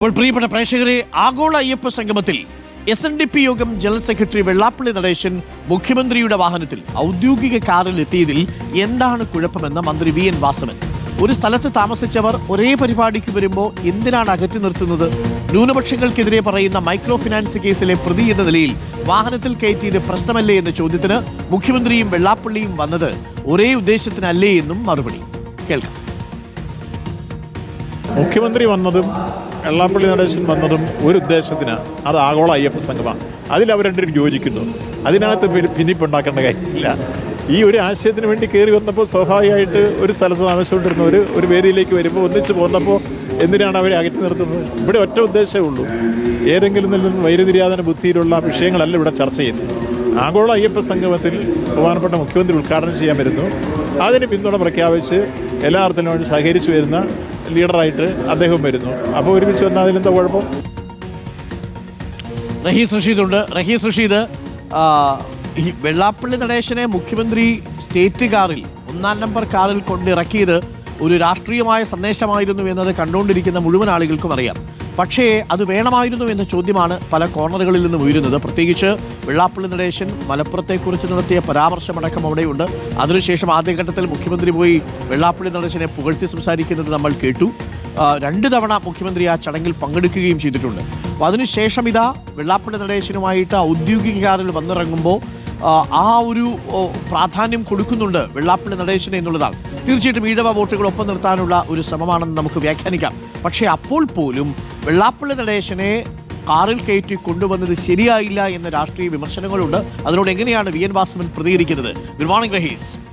അപ്പോൾ പ്രിയപ്പെട്ട പ്രേക്ഷകരെ ആഗോള അയ്യപ്പ സംഗമത്തിൽ എസ് എൻ ഡി പി യോഗം ജനറൽ സെക്രട്ടറി വെള്ളാപ്പള്ളി നടേശൻ മുഖ്യമന്ത്രിയുടെ വാഹനത്തിൽ ഔദ്യോഗിക കാറിൽ എത്തിയതിൽ എന്താണ് കുഴപ്പമെന്ന് മന്ത്രി വി എൻ വാസവൻ. ഒരു സ്ഥലത്ത് താമസിച്ചവർ ഒരേ പരിപാടിക്ക് വരുമ്പോൾ എന്തിനാണ് അകറ്റി നിർത്തുന്നത്? ന്യൂനപക്ഷങ്ങൾക്കെതിരെ പറയുന്ന മൈക്രോ ഫിനാൻസ് കേസിലെ പ്രതി എന്ന നിലയിൽ വാഹനത്തിൽ കയറ്റിയത് പ്രശ്നമല്ലേ എന്ന ചോദ്യത്തിന് മുഖ്യമന്ത്രിയും വെള്ളാപ്പള്ളിയും വന്നത് ഒരേ ഉദ്ദേശത്തിനല്ലേ എന്നും മറുപടി. കേൾക്കാം. മുഖ്യമന്ത്രി വന്നതും വെള്ളാപ്പള്ളി നടേശൻ വന്നതും ഒരു ഉദ്ദേശത്തിന് അത് ആഗോള അയ്യപ്പ സംഘമാണ്. അതിൽ അവർ രണ്ടുപേരും യോജിക്കുന്നു. അതിനകത്ത് ഭിന്നിപ്പുണ്ടാക്കേണ്ട കാര്യമില്ല. ഈ ഒരു ആശയത്തിന് വേണ്ടി കയറി വന്നപ്പോൾ സ്വാഭാവികമായിട്ട് ഒരു സ്ഥലത്ത് താമസിച്ചുകൊണ്ടിരുന്ന ഒരു ഒരു വേദിയിലേക്ക് വരുമ്പോൾ ഒന്നിച്ച് പോന്നപ്പോൾ എന്തിനാണ് അവരെ അകറ്റി നിർത്തുന്നത്? ഇവിടെ ഒറ്റ ഉദ്ദേശമേ ഉള്ളൂ. ഏതെങ്കിലും നിന്നും വൈരുതിരിയാതന ബുദ്ധിയിലുള്ള വിഷയങ്ങളല്ല ഇവിടെ ചർച്ച ചെയ്യുന്നത്. ആഗോള അയ്യപ്പ സംഗമത്തിൽ ബഹുമാനപ്പെട്ട മുഖ്യമന്ത്രി ഉദ്ഘാടനം ചെയ്യാൻ വരുന്നു. അതിന് പിന്തുണ പ്രഖ്യാപിച്ച് എല്ലാ അർത്ഥത്തിലും സഹകരിച്ചു വരുന്ന ലീഡറായിട്ട് അദ്ദേഹം വരുന്നു. അപ്പോൾ ഒരുമിച്ച് വന്നാൽ അതിലെന്താ കുഴപ്പം? റഹീസ് റഷീദ് ഉണ്ട് റഹീസ് റഷീദ് വെള്ളാപ്പള്ളി നടേശനെ മുഖ്യമന്ത്രി സ്റ്റേറ്റ് കാറിൽ ഒന്നാം നമ്പർ കാറിൽ കൊണ്ടിറക്കിയത് ഒരു രാഷ്ട്രീയമായ സന്ദേശമായിരുന്നു എന്നത് കണ്ടുകൊണ്ടിരിക്കുന്ന മുഴുവൻ ആളുകൾക്കും അറിയാം. പക്ഷേ അത് വേണമായിരുന്നു എന്ന ചോദ്യമാണ് പല കോർണറുകളിൽ നിന്നും ഉയരുന്നത്. പ്രത്യേകിച്ച് വെള്ളാപ്പള്ളി നടേശൻ മലപ്പുറത്തെക്കുറിച്ച് നടത്തിയ പരാമർശമടക്കം അവിടെയുണ്ട്. അതിനുശേഷം ആദ്യഘട്ടത്തിൽ മുഖ്യമന്ത്രി പോയി വെള്ളാപ്പള്ളി നടേശനെ പുകഴ്ത്തി സംസാരിക്കുന്നത് നമ്മൾ കേട്ടു. രണ്ട് തവണ മുഖ്യമന്ത്രി ആ ചടങ്ങിൽ പങ്കെടുക്കുകയും ചെയ്തിട്ടുണ്ട്. അപ്പോൾ അതിനുശേഷം ഇതാ വെള്ളാപ്പള്ളി നടേശനുമായിട്ട് ഔദ്യോഗിക കാറിൽ വന്നിറങ്ങുമ്പോൾ ആ, ഒരു പ്രാധാന്യം കൊടുക്കുന്നുണ്ട് വെള്ളാപ്പള്ളി നടേശന് എന്നുള്ളതാണ്. തീർച്ചയായിട്ടും ഈഴവ വോട്ടുകൾ ഒപ്പം നിർത്താനുള്ള ഒരു ശ്രമമാണെന്ന് നമുക്ക് വ്യാഖ്യാനിക്കാം. പക്ഷേ അപ്പോൾ പോലും വെള്ളാപ്പള്ളി നടേശനെ കാറിൽ കയറ്റി കൊണ്ടുവന്നത് ശരിയായില്ല എന്ന രാഷ്ട്രീയ വിമർശനങ്ങളുണ്ട്. അതിനോട് എങ്ങനെയാണ് വി എൻ വാസവൻ പ്രതികരിക്കുന്നത്? Good morning Rahees.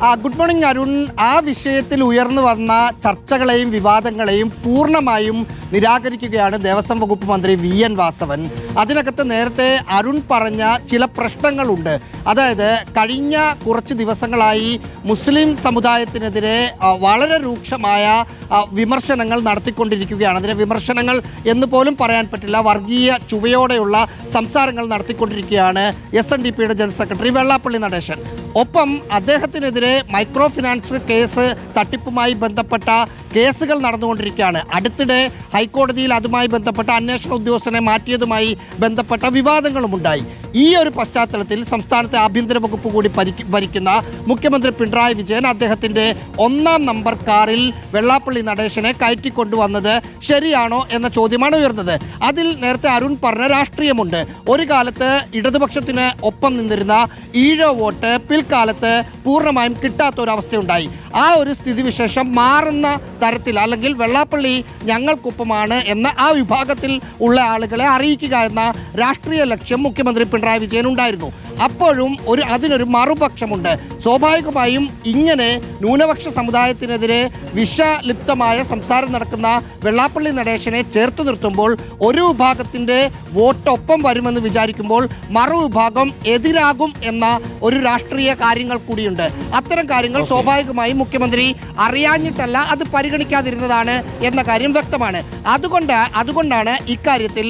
Good morning Arun. ആ വിഷയത്തിൽ ഉയർന്നു വന്ന ചർച്ചകളെയും വിവാദങ്ങളെയും പൂർണമായും നിരാകരിക്കുകയാണ് ദേവസ്വം വകുപ്പ് മന്ത്രി വി എൻ വാസവൻ. അതിനകത്ത് നേരത്തെ അരുൺ പറഞ്ഞ ചില പ്രശ്നങ്ങളുണ്ട്. അതായത് കഴിഞ്ഞ കുറച്ച് ദിവസങ്ങളായി മുസ്ലിം സമുദായത്തിനെതിരെ വളരെ രൂക്ഷമായ വിമർശനങ്ങൾ നടത്തിക്കൊണ്ടിരിക്കുകയാണ്. അതിനെ വിമർശനങ്ങൾ എന്ന് പോലും പറയാൻ പറ്റില്ല. വർഗീയ ചുവയോടെയുള്ള സംസാരങ്ങൾ നടത്തിക്കൊണ്ടിരിക്കുകയാണ് എസ് എൻ ഡി പിയുടെ ജനറൽ സെക്രട്ടറി വെള്ളാപ്പള്ളി നടേശൻ. ഒപ്പം അദ്ദേഹത്തിനെതിരെ മൈക്രോ ഫിനാൻസ് കേസ് തട്ടിപ്പുമായി ബന്ധപ്പെട്ട കേസുകൾ നടന്നുകൊണ്ടിരിക്കുകയാണ്. അടുത്തിടെ ഹൈക്കോടതിയിൽ അതുമായി ബന്ധപ്പെട്ട അന്വേഷണ ഉദ്യോഗസ്ഥനെ മാറ്റിയതുമായി ബന്ധപ്പെട്ട വിവാദങ്ങളുമുണ്ടായി ഈ ഒരു പശ്ചാത്തലത്തിൽ സംസ്ഥാനത്തെ ആഭ്യന്തര വകുപ്പ് കൂടി ഭരിക്ക- ഭരിക്കുന്ന മുഖ്യമന്ത്രി പിണറായി വിജയൻ അദ്ദേഹത്തിന്റെ ഒന്നാം നമ്പർ കാറിൽ വെള്ളാപ്പള്ളി നടേശനെ കയറ്റിക്കൊണ്ടുവന്നത് ശരിയാണോ എന്ന ചോദ്യമാണ് ഉയർന്നത്. അതിൽ നേരത്തെ അരുൺ പറഞ്ഞ രാഷ്ട്രീയമുണ്ട്. ഒരു കാലത്ത് ഇടതുപക്ഷത്തിന് ഒപ്പം നിന്നിരുന്ന ഈഴോ വോട്ട് പിൽക്കാലത്ത് പൂർണമായും കിട്ടാത്ത ഒരു അവസ്ഥയുണ്ടായി ആ ഒരു സ്ഥിതിവിശേഷം മാറുന്ന തരത്തിൽ അല്ലെങ്കിൽ വെള്ളാപ്പള്ളി ഞങ്ങൾക്കൊപ്പമാണ് എന്ന ആ വിഭാഗത്തിൽ ഉള്ള ആളുകളെ അറിയിക്കുക എന്ന രാഷ്ട്രീയ ലക്ഷ്യം മുഖ്യമന്ത്രി പിണറായി വിജയൻ ഉണ്ടായിരുന്നു. അപ്പോഴും ഒരു അതിനൊരു മറുപക്ഷമുണ്ട്. സ്വാഭാവികമായും ഇങ്ങനെ ന്യൂനപക്ഷ സമുദായത്തിനെതിരെ വിഷലിപ്തമായ സംസാരം നടക്കുന്ന വെള്ളാപ്പള്ളി നടേശനെ ചേർത്ത് നിർത്തുമ്പോൾ ഒരു വിഭാഗത്തിന്റെ വോട്ടൊപ്പം വരുമെന്ന് വിചാരിക്കുമ്പോൾ മറുവിഭാഗം എതിരാകും എന്ന ഒരു രാഷ്ട്രീയ കാര്യങ്ങൾ കൂടിയുണ്ട്. അത്തരം കാര്യങ്ങൾ സ്വാഭാവികമായും മുഖ്യമന്ത്രി അറിയാഞ്ഞിട്ടല്ല അത് പരിഗണിക്കാതിരുന്നതാണ് എന്ന കാര്യം വ്യക്തമാണ്. അതുകൊണ്ട് അതുകൊണ്ടാണ് ഇക്കാര്യത്തിൽ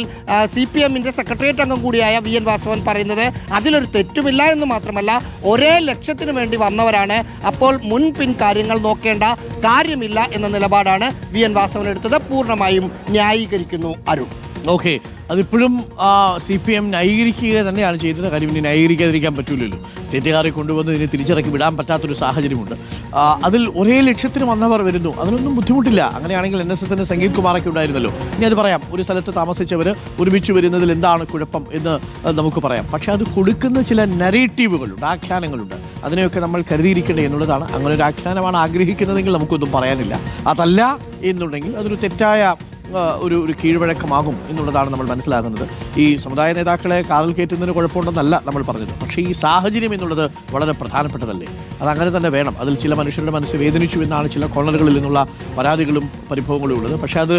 സി പി എമ്മിന്റെ സെക്രട്ടേറിയറ്റ് അംഗം കൂടിയായ വി എൻ വാസവൻ പറയുന്നത്. അതിലൊരു തെറ്റുമില്ല എന്ന് മാത്രമല്ല ഒരേ ലക്ഷ്യത്തിന് വേണ്ടി വന്നവരാണ്. അപ്പോൾ മുൻപിൻ കാര്യങ്ങൾ നോക്കേണ്ട കാര്യമില്ല എന്ന നിലപാടാണ് വി എൻ വാസവൻ എടുത്തത്. പൂർണമായും ന്യായീകരിക്കുന്നു അരുൺ. ഓക്കെ അതിപ്പോഴും സി പി എം ന്യായീകരിക്കുക തന്നെയാണ് ചെയ്തത്. കാര്യം ഇനി ന്യായീകരിക്കാതിരിക്കാൻ പറ്റൂലല്ലോ. സ്റ്റേറ്റുകാരെ കൊണ്ടുവന്ന് ഇതിനെ തിരിച്ചിറക്കി വിടാൻ പറ്റാത്തൊരു സാഹചര്യമുണ്ട്. ആ, അതിൽ ഒരേ ലക്ഷ്യത്തിന് വന്നവർ വരുന്നു. അതിനൊന്നും ബുദ്ധിമുട്ടില്ല. അങ്ങനെയാണെങ്കിൽ എൻ എസ് എസിന്റെ സംഗീത് കുമാറൊക്കെ ഉണ്ടായിരുന്നല്ലോ. ഇനി അത് പറയാം. ഒരു സ്ഥലത്ത് താമസിച്ചവർ ഒരുമിച്ച് വരുന്നതിൽ എന്താണ് കുഴപ്പം എന്ന് നമുക്ക് പറയാം. പക്ഷേ അത് കൊടുക്കുന്ന ചില നരേറ്റീവുകളുണ്ട് ആഖ്യാനങ്ങളുണ്ട്. അതിനെയൊക്കെ നമ്മൾ കരുതിയിരിക്കേണ്ടത് എന്നുള്ളതാണ്. അങ്ങനെ ഒരു ആഖ്യാനമാണ് ആഗ്രഹിക്കുന്നതെങ്കിൽ നമുക്കൊന്നും പറയാനില്ല. അതല്ല എന്നുണ്ടെങ്കിൽ അതൊരു തെറ്റായ ആ, ഒരു ഒരു കീഴ്വഴക്കമാകും എന്നുള്ളതാണ് നമ്മൾ മനസ്സിലാകുന്നത്. ഈ സമുദായ നേതാക്കളെ കാറിൽ കയറ്റുന്നതിന് കുഴപ്പമുണ്ടെന്നല്ല നമ്മൾ പറഞ്ഞത്. പക്ഷേ ഈ സാഹചര്യം എന്നുള്ളത് വളരെ പ്രധാനപ്പെട്ടതല്ലേ? അതങ്ങനെ തന്നെ വേണം. അതിൽ ചില മനുഷ്യരുടെ മനസ്സ് വേദനിച്ചു എന്നാണ് ചില കോർണറുകളിൽ നിന്നുള്ള പരാതികളും പരിഭവങ്ങളും ഉള്ളത്. പക്ഷേ അത്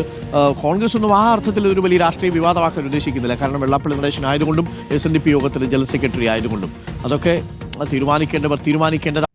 കോൺഗ്രസ് ഒന്നും ആ അർത്ഥത്തിൽ ഒരു വലിയ രാഷ്ട്രീയ വിവാദമാക്കാൻ ഉദ്ദേശിക്കുന്നില്ല. കാരണം വെള്ളാപ്പള്ളി നടേശൻ ആയതുകൊണ്ടും എസ് എൻ ഡി പി യോഗത്തിലെ ജനറൽ സെക്രട്ടറി ആയതുകൊണ്ടും. അതൊക്കെ തീരുമാനിക്കേണ്ടവർ തീരുമാനിക്കേണ്ടത്